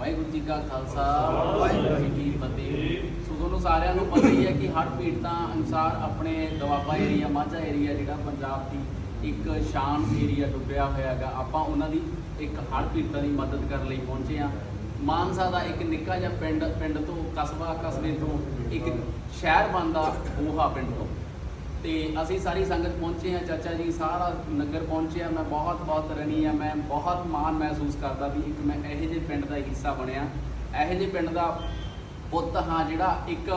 ਵਾਹਿਗੁਰੂ ਜੀ ਕਾ ਖਾਲਸਾ, ਵਾਹਿਗੁਰੂ ਜੀ ਕੀ ਫਤਿਹ। ਸੋ ਤੁਹਾਨੂੰ ਸਾਰਿਆਂ ਨੂੰ ਪਤਾ ਹੀ ਹੈ ਕਿ ਹਰ ਪੀੜਤਾਂ ਅਨੁਸਾਰ ਆਪਣੇ ਦੁਆਬਾ ਏਰੀਆ, ਮਾਝਾ ਏਰੀਆ ਜਿਹੜਾ ਪੰਜਾਬ ਦੀ ਇੱਕ ਸ਼ਾਨ ਏਰੀਆ ਡੁੱਬਿਆ ਹੋਇਆ ਹੈਗਾ। ਆਪਾਂ ਉਹਨਾਂ ਦੀ ਇੱਕ ਹਰ ਪੀੜਤਾਂ ਦੀ ਮਦਦ ਕਰਨ ਲਈ ਪਹੁੰਚੇ ਹਾਂ। ਮਾਨਸਾ ਦਾ ਇੱਕ ਨਿੱਕਾ ਜਿਹਾ ਪਿੰਡ ਪਿੰਡ ਤੋਂ ਕਸਬਾ ਕਸਬੇ ਤੋਂ ਇੱਕ ਸ਼ਹਿਰ ਬਣਦਾ ਬੋਹਾ ਪਿੰਡ ਤੋਂ। ਤੇ ਅਸੀਂ ਸਾਰੀ ਸੰਗਤ ਪਹੁੰਚੇ ਹਾਂ, ਚਾਚਾ ਜੀ, ਸਾਰਾ ਨਗਰ ਪਹੁੰਚਿਆ। ਮੈਂ ਬਹੁਤ ਬਹੁਤ ਰਣੀ ਆ ਮੈਂ ਬਹੁਤ ਮਾਣ ਮਹਿਸੂਸ ਕਰਦਾ ਵੀ ਇੱਕ ਮੈਂ ਇਹੋ ਜਿਹੇ ਪਿੰਡ ਦਾ ਹਿੱਸਾ ਬਣਿਆ। ਇਹੋ ਜਿਹੇ ਪਿੰਡ ਦਾ ਪੁੱਤ, ਹਾਂ, ਜਿਹੜਾ ਇੱਕ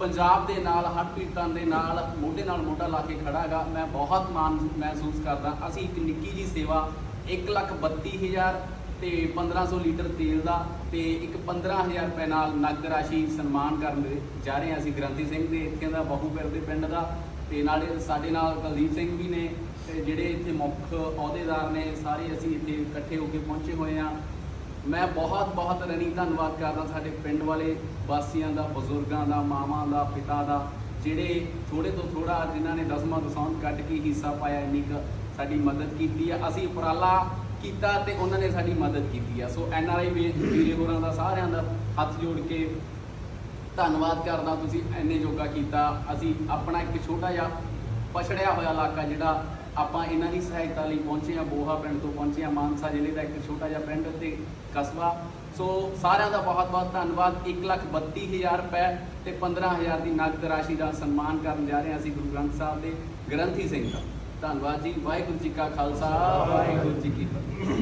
ਪੰਜਾਬ ਦੇ ਨਾਲ, ਹਰ ਪੀੜਤਾਂ ਦੇ ਨਾਲ, ਮੋਢੇ ਨਾਲ ਮੋਢਾ ਲਾ ਕੇ ਖੜਾ ਹੈਗਾ। ਮੈਂ ਬਹੁਤ ਮਾਣ ਮਹਿਸੂਸ ਕਰਦਾ। ਅਸੀਂ ਇੱਕ ਨਿੱਕੀ ਜੀ ਸੇਵਾ 132000 ਤੇ 1500 ਲੀਟਰ ਤੇਲ ਦਾ ਤੇ ਇੱਕ 15000 ਰੁਪਏ ਨਾਲ ਨਗਦ ਰਾਸ਼ੀ ਸਨਮਾਨ ਕਰਨ ਦੇ ਜਾ ਰਹੇ ਹਾਂ ਅਸੀਂ ਗ੍ਰੰਥੀ ਸਿੰਘ ਦੇ, ਇੱਥੇ ਦਾ ਬਹੂਪੁਰ ਦੇ ਪਿੰਡ ਦਾ। ਤੇ ਨਾਲੇ ਸਾਡੇ ਨਾਲ ਕੁਲਦੀਪ ਸਿੰਘ ਵੀ ਨੇ ਤੇ ਜਿਹੜੇ ਇੱਥੇ ਮੁੱਖ ਅਹੁਦੇਦਾਰ ਨੇ, ਸਾਰੇ ਅਸੀਂ ਇੱਥੇ ਇਕੱਠੇ ਹੋ ਕੇ ਪਹੁੰਚੇ ਹੋਏ ਆ ਮੈਂ ਬਹੁਤ ਬਹੁਤ ਰਣੀ ਧੰਨਵਾਦ ਕਰਦਾ ਸਾਡੇ ਪਿੰਡ ਵਾਲੇ ਵਾਸੀਆਂ ਦਾ, ਬਜ਼ੁਰਗਾਂ ਦਾ, ਮਾਵਾਂ ਦਾ, ਪਿਤਾ ਦਾ, ਜਿਹੜੇ ਥੋੜੇ ਤੋਂ ਥੋੜਾ ਜਿਨ੍ਹਾਂ ਨੇ ਦਸਵਾਂ ਦਸੌਂਦ ਕੱਢ ਕੇ ਹਿੱਸਾ ਪਾਇਆ, ਇੰਨੀ ਕੁ ਸਾਡੀ ਮਦਦ ਕੀਤੀ ਆ। ਅਸੀਂ ਉਪਰਾਲਾ ਕੀਤਾ ਤੇ ਉਹਨਾਂ ਨੇ ਸਾਡੀ ਮਦਦ ਕੀਤੀ ਆ। ਸੋ ਐਨ ਆਰ ਆਈ ਵੀਰੇ ਹੋਰਾਂ ਦਾ ਸਾਰਿਆਂ ਦਾ ਹੱਥ ਜੋੜ ਕੇ ਧੰਨਵਾਦ ਕਰਦਾ ਤੁਸੀਂ ਐਨੇ ਯੋਗਾ ਕੀਤਾ। ਅਸੀਂ ਆਪਣਾ ਇੱਕ ਛੋਟਾ ਜਿਹਾ ਪਛੜਿਆ ਹੋਇਆ ਇਲਾਕਾ ਜਿਹੜਾ ਆਪਾਂ ਇਹਨਾਂ ਦੀ ਸਹਾਇਤਾ ਲਈ ਪਹੁੰਚੇ ਆ ਬੋਹਾ ਪਿੰਡ ਤੋਂ ਪਹੁੰਚੇ ਆ ਮਾਨਸਾ ਜ਼ਿਲ੍ਹੇ ਦਾ ਇੱਕ ਛੋਟਾ ਜਿਹਾ ਪਿੰਡ ਤੇ ਕਸਬਾ। ਸੋ ਸਾਰਿਆਂ ਦਾ ਬਹੁਤ ਬਹੁਤ ਧੰਨਵਾਦ। 132000 ਰੁਪਏ ਤੇ 15000 ਦੀ ਨਗਦ ਰਾਸ਼ੀ ਦਾ ਸਨਮਾਨ ਕਰਨ ਜਾ ਰਹੇ ਹਾਂ ਅਸੀਂ ਗੁਰੂ ਗ੍ਰੰਥ ਸਾਹਿਬ ਦੇ ਗ੍ਰੰਥੀ ਸਿੰਘ ਦਾ। ਧੰਨਵਾਦ ਜੀ। ਵਾਹਿਗੁਰੂ ਜੀ ਕਾ ਖਾਲਸਾ। ਵਾਹਿਗੁਰੂ ਜੀ ਕੀ ਫਤਿਹ।